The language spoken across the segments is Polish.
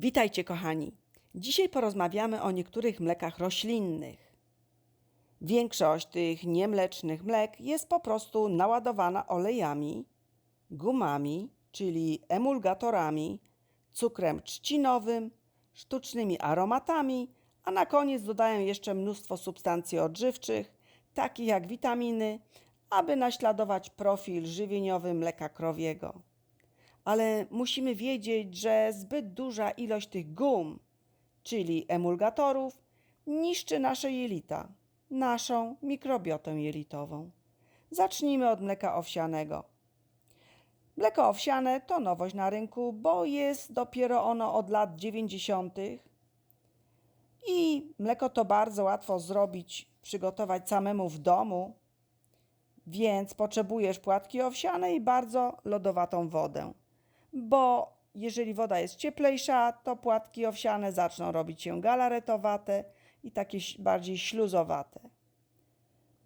Witajcie, kochani. Dzisiaj porozmawiamy o niektórych mlekach roślinnych. Większość tych niemlecznych mlek jest po prostu naładowana olejami, gumami, czyli emulgatorami, cukrem trzcinowym, sztucznymi aromatami, a na koniec dodają jeszcze mnóstwo substancji odżywczych, takich jak witaminy, aby naśladować profil żywieniowy mleka krowiego ale musimy wiedzieć, że zbyt duża ilość tych gum, czyli emulgatorów, niszczy nasze jelita, naszą mikrobiotę jelitową. Zacznijmy od mleka owsianego. Mleko owsiane to nowość na rynku, bo jest dopiero ono od lat 90. I mleko to bardzo łatwo zrobić, przygotować samemu w domu, więc potrzebujesz płatki owsiane i bardzo lodowatą wodę bo jeżeli woda jest cieplejsza, to płatki owsiane zaczną robić się galaretowate i takie bardziej śluzowate.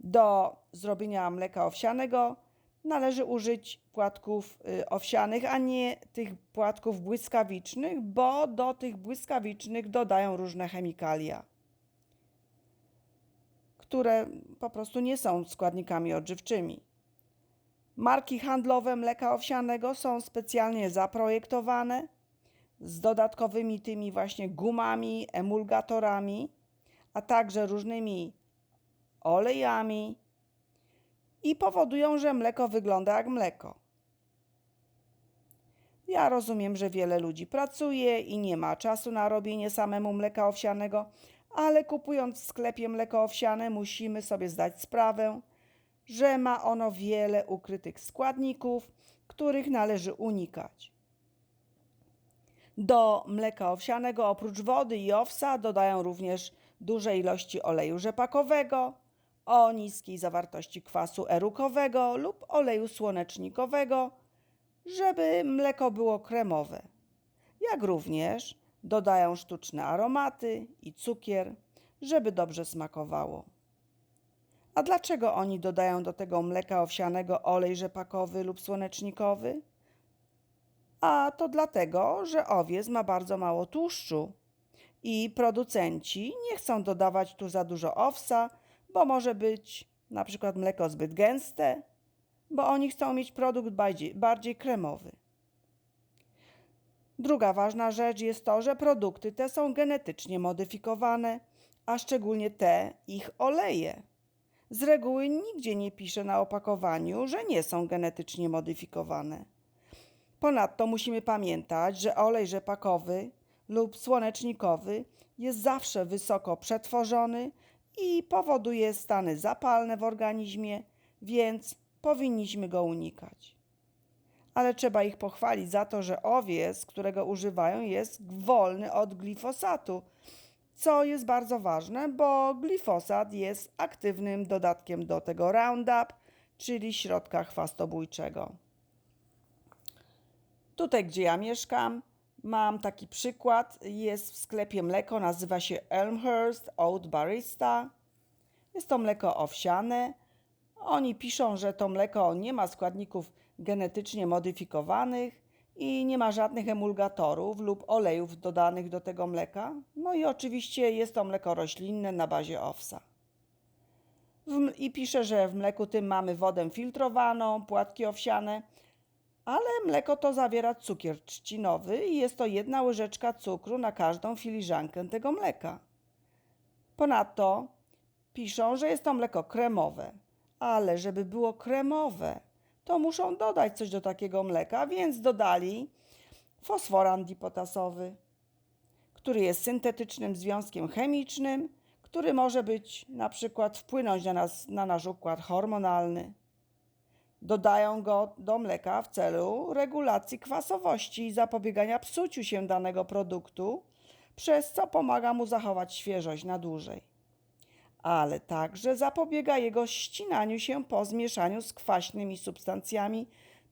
Do zrobienia mleka owsianego należy użyć płatków y, owsianych, a nie tych płatków błyskawicznych, bo do tych błyskawicznych dodają różne chemikalia, które po prostu nie są składnikami odżywczymi. Marki handlowe mleka owsianego są specjalnie zaprojektowane z dodatkowymi tymi właśnie gumami, emulgatorami, a także różnymi olejami i powodują, że mleko wygląda jak mleko. Ja rozumiem, że wiele ludzi pracuje i nie ma czasu na robienie samemu mleka owsianego, ale kupując w sklepie mleko owsiane musimy sobie zdać sprawę, że ma ono wiele ukrytych składników, których należy unikać. Do mleka owsianego oprócz wody i owsa dodają również duże ilości oleju rzepakowego, o niskiej zawartości kwasu erukowego lub oleju słonecznikowego, żeby mleko było kremowe. Jak również dodają sztuczne aromaty i cukier, żeby dobrze smakowało. A dlaczego oni dodają do tego mleka owsianego olej rzepakowy lub słonecznikowy? A to dlatego, że owiec ma bardzo mało tłuszczu i producenci nie chcą dodawać tu za dużo owsa, bo może być na przykład mleko zbyt gęste, bo oni chcą mieć produkt bardziej, bardziej kremowy. Druga ważna rzecz jest to, że produkty te są genetycznie modyfikowane, a szczególnie te ich oleje. Z reguły nigdzie nie pisze na opakowaniu, że nie są genetycznie modyfikowane. Ponadto musimy pamiętać, że olej rzepakowy lub słonecznikowy jest zawsze wysoko przetworzony i powoduje stany zapalne w organizmie, więc powinniśmy go unikać. Ale trzeba ich pochwalić za to, że owiec, którego używają, jest wolny od glifosatu, co jest bardzo ważne, bo glifosat jest aktywnym dodatkiem do tego Roundup, czyli środka chwastobójczego. Tutaj, gdzie ja mieszkam, mam taki przykład. Jest w sklepie mleko, nazywa się Elmhurst Oat Barista. Jest to mleko owsiane. Oni piszą, że to mleko nie ma składników genetycznie modyfikowanych, i nie ma żadnych emulgatorów lub olejów dodanych do tego mleka. No i oczywiście jest to mleko roślinne na bazie owsa. I pisze, że w mleku tym mamy wodę filtrowaną, płatki owsiane, ale mleko to zawiera cukier trzcinowy i jest to jedna łyżeczka cukru na każdą filiżankę tego mleka. Ponadto piszą, że jest to mleko kremowe, ale żeby było kremowe, to muszą dodać coś do takiego mleka, więc dodali fosforan dipotasowy, który jest syntetycznym związkiem chemicznym, który może być na przykład wpłynąć na, nas, na nasz układ hormonalny. Dodają go do mleka w celu regulacji kwasowości i zapobiegania psuciu się danego produktu, przez co pomaga mu zachować świeżość na dłużej ale także zapobiega jego ścinaniu się po zmieszaniu z kwaśnymi substancjami,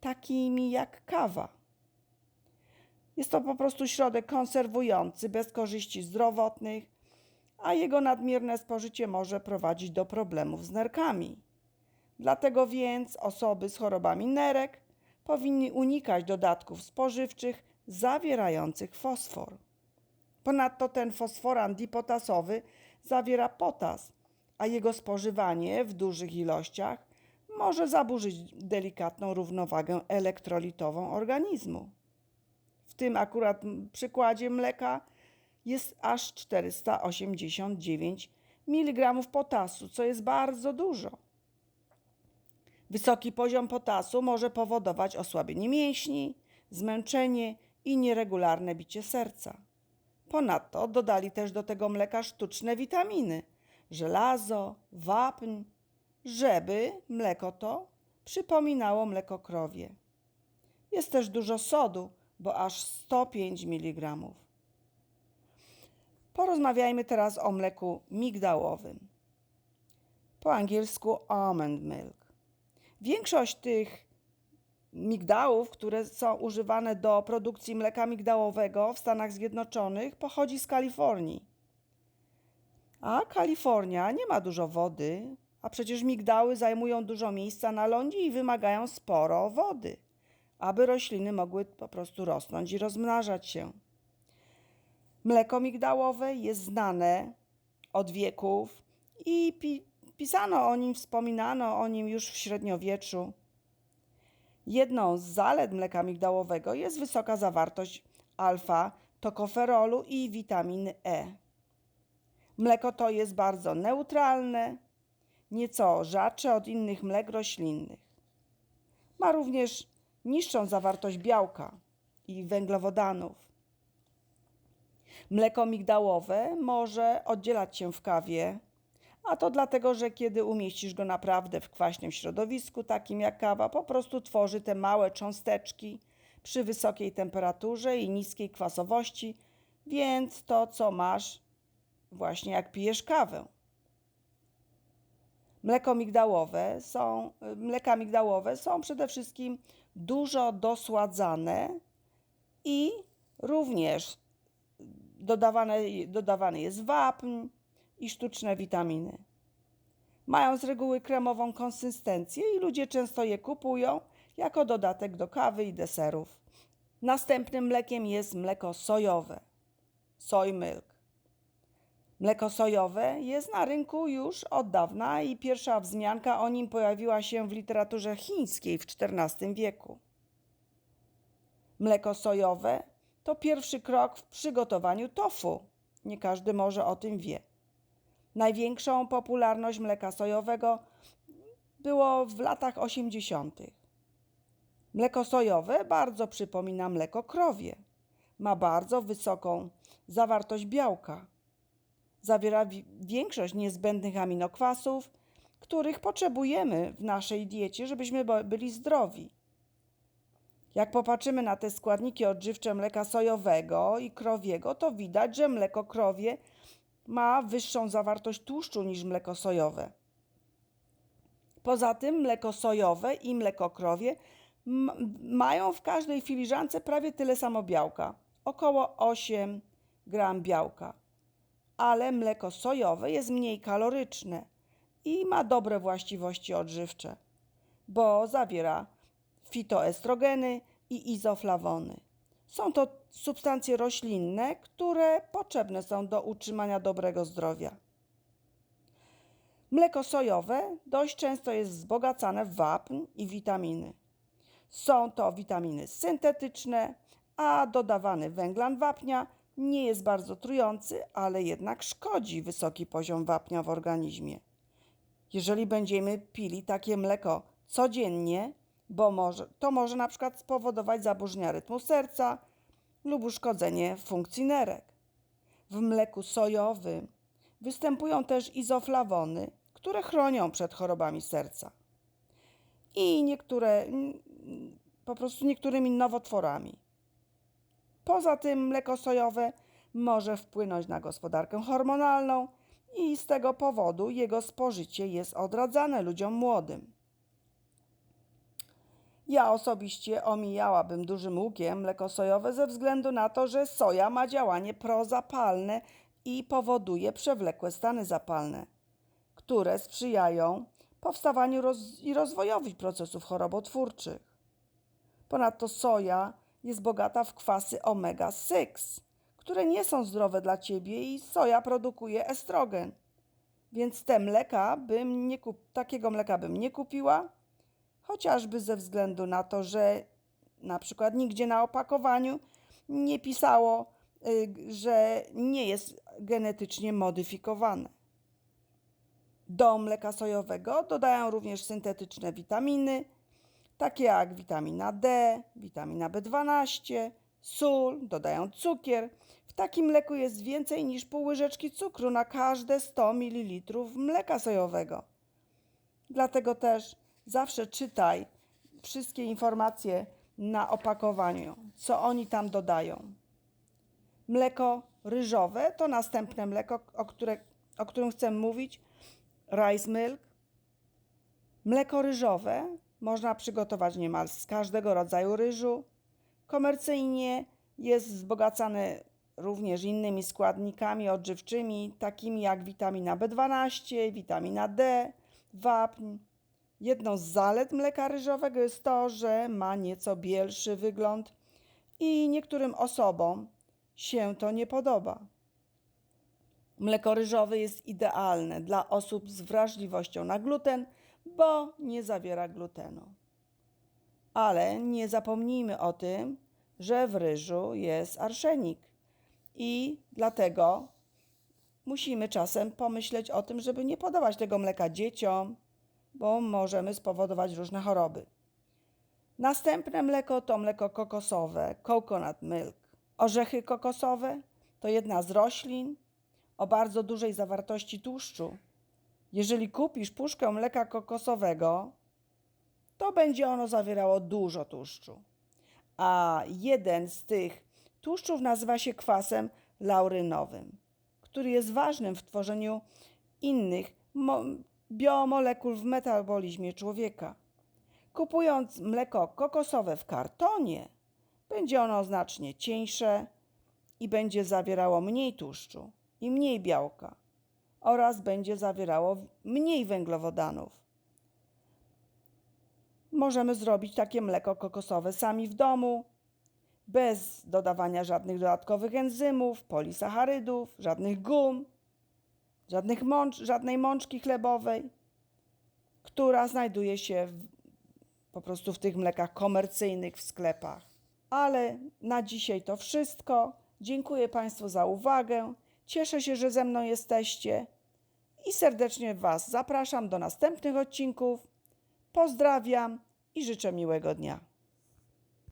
takimi jak kawa. Jest to po prostu środek konserwujący bez korzyści zdrowotnych, a jego nadmierne spożycie może prowadzić do problemów z nerkami. Dlatego więc osoby z chorobami nerek powinny unikać dodatków spożywczych zawierających fosfor. Ponadto ten fosforan dipotasowy zawiera potas, a jego spożywanie w dużych ilościach może zaburzyć delikatną równowagę elektrolitową organizmu. W tym akurat przykładzie mleka jest aż 489 mg potasu, co jest bardzo dużo. Wysoki poziom potasu może powodować osłabienie mięśni, zmęczenie i nieregularne bicie serca. Ponadto dodali też do tego mleka sztuczne witaminy, żelazo, wapń, żeby mleko to przypominało mleko krowie. Jest też dużo sodu, bo aż 105 mg. Porozmawiajmy teraz o mleku migdałowym. Po angielsku almond milk. Większość tych migdałów, które są używane do produkcji mleka migdałowego w Stanach Zjednoczonych, pochodzi z Kalifornii. A Kalifornia nie ma dużo wody, a przecież migdały zajmują dużo miejsca na lądzie i wymagają sporo wody, aby rośliny mogły po prostu rosnąć i rozmnażać się. Mleko migdałowe jest znane od wieków i pi pisano o nim, wspominano o nim już w średniowieczu. Jedną z zalet mleka migdałowego jest wysoka zawartość alfa, tokoferolu i witaminy E. Mleko to jest bardzo neutralne, nieco rzadsze od innych mlek roślinnych. Ma również niższą zawartość białka i węglowodanów. Mleko migdałowe może oddzielać się w kawie, a to dlatego, że kiedy umieścisz go naprawdę w kwaśnym środowisku, takim jak kawa, po prostu tworzy te małe cząsteczki przy wysokiej temperaturze i niskiej kwasowości, więc to, co masz, właśnie jak pijesz kawę. Mleko migdałowe są, mleka migdałowe są przede wszystkim dużo dosładzane i również dodawane, dodawany jest wapń i sztuczne witaminy. Mają z reguły kremową konsystencję i ludzie często je kupują jako dodatek do kawy i deserów. Następnym mlekiem jest mleko sojowe. Soy milk. Mleko sojowe jest na rynku już od dawna i pierwsza wzmianka o nim pojawiła się w literaturze chińskiej w XIV wieku. Mleko sojowe to pierwszy krok w przygotowaniu tofu. Nie każdy może o tym wie. Największą popularność mleka sojowego było w latach 80. Mleko sojowe bardzo przypomina mleko krowie. Ma bardzo wysoką zawartość białka. Zawiera większość niezbędnych aminokwasów, których potrzebujemy w naszej diecie, żebyśmy byli zdrowi. Jak popatrzymy na te składniki odżywcze mleka sojowego i krowiego, to widać, że mleko krowie ma wyższą zawartość tłuszczu niż mleko sojowe. Poza tym mleko sojowe i mleko krowie mają w każdej filiżance prawie tyle samo białka, około 8 gram białka. Ale mleko sojowe jest mniej kaloryczne i ma dobre właściwości odżywcze, bo zawiera fitoestrogeny i izoflawony. Są to substancje roślinne, które potrzebne są do utrzymania dobrego zdrowia. Mleko sojowe dość często jest wzbogacane w wapń i witaminy. Są to witaminy syntetyczne, a dodawany węglan wapnia nie jest bardzo trujący, ale jednak szkodzi wysoki poziom wapnia w organizmie. Jeżeli będziemy pili takie mleko codziennie, bo może, to może na przykład spowodować zaburzenia rytmu serca lub uszkodzenie funkcji nerek. W mleku sojowym występują też izoflawony, które chronią przed chorobami serca i niektóre, po prostu niektórymi nowotworami. Poza tym mleko sojowe może wpłynąć na gospodarkę hormonalną i z tego powodu jego spożycie jest odradzane ludziom młodym. Ja osobiście omijałabym dużym łukiem mleko sojowe ze względu na to, że soja ma działanie prozapalne i powoduje przewlekłe stany zapalne, które sprzyjają powstawaniu roz i rozwojowi procesów chorobotwórczych. Ponadto soja jest bogata w kwasy omega-6, które nie są zdrowe dla ciebie i soja produkuje estrogen. Więc te mleka bym nie kup- takiego mleka bym nie kupiła, chociażby ze względu na to, że na przykład nigdzie na opakowaniu nie pisało, y, że nie jest genetycznie modyfikowane. Do mleka sojowego dodają również syntetyczne witaminy, takie jak witamina D, witamina B12, sól, dodają cukier. W takim mleku jest więcej niż pół łyżeczki cukru na każde 100 ml mleka sojowego. Dlatego też zawsze czytaj wszystkie informacje na opakowaniu, co oni tam dodają. Mleko ryżowe to następne mleko, o, które, o którym chcę mówić. Rice milk. Mleko ryżowe można przygotować niemal z każdego rodzaju ryżu. Komercyjnie jest wzbogacane również innymi składnikami odżywczymi, takimi jak witamina B12, witamina D, wapń. Jedną z zalet mleka ryżowego jest to, że ma nieco bielszy wygląd i niektórym osobom się to nie podoba. Mleko ryżowe jest idealne dla osób z wrażliwością na gluten, bo nie zawiera glutenu. Ale nie zapomnijmy o tym, że w ryżu jest arszenik i dlatego musimy czasem pomyśleć o tym, żeby nie podawać tego mleka dzieciom, bo możemy spowodować różne choroby. Następne mleko to mleko kokosowe, coconut milk. Orzechy kokosowe to jedna z roślin o bardzo dużej zawartości tłuszczu. Jeżeli kupisz puszkę mleka kokosowego, to będzie ono zawierało dużo tłuszczu. A jeden z tych tłuszczów nazywa się kwasem laurynowym, który jest ważnym w tworzeniu innych biomolekul w metabolizmie człowieka. Kupując mleko kokosowe w kartonie, będzie ono znacznie cieńsze i będzie zawierało mniej tłuszczu i mniej białka oraz będzie zawierało mniej węglowodanów. Możemy zrobić takie mleko kokosowe sami w domu, bez dodawania żadnych dodatkowych enzymów, polisacharydów, żadnych gum, żadnych mącz, żadnej mączki chlebowej, która znajduje się w, po prostu w tych mlekach komercyjnych w sklepach. Ale na dzisiaj to wszystko. Dziękuję Państwu za uwagę. Cieszę się, że ze mną jesteście i serdecznie Was zapraszam do następnych odcinków. Pozdrawiam i życzę miłego dnia.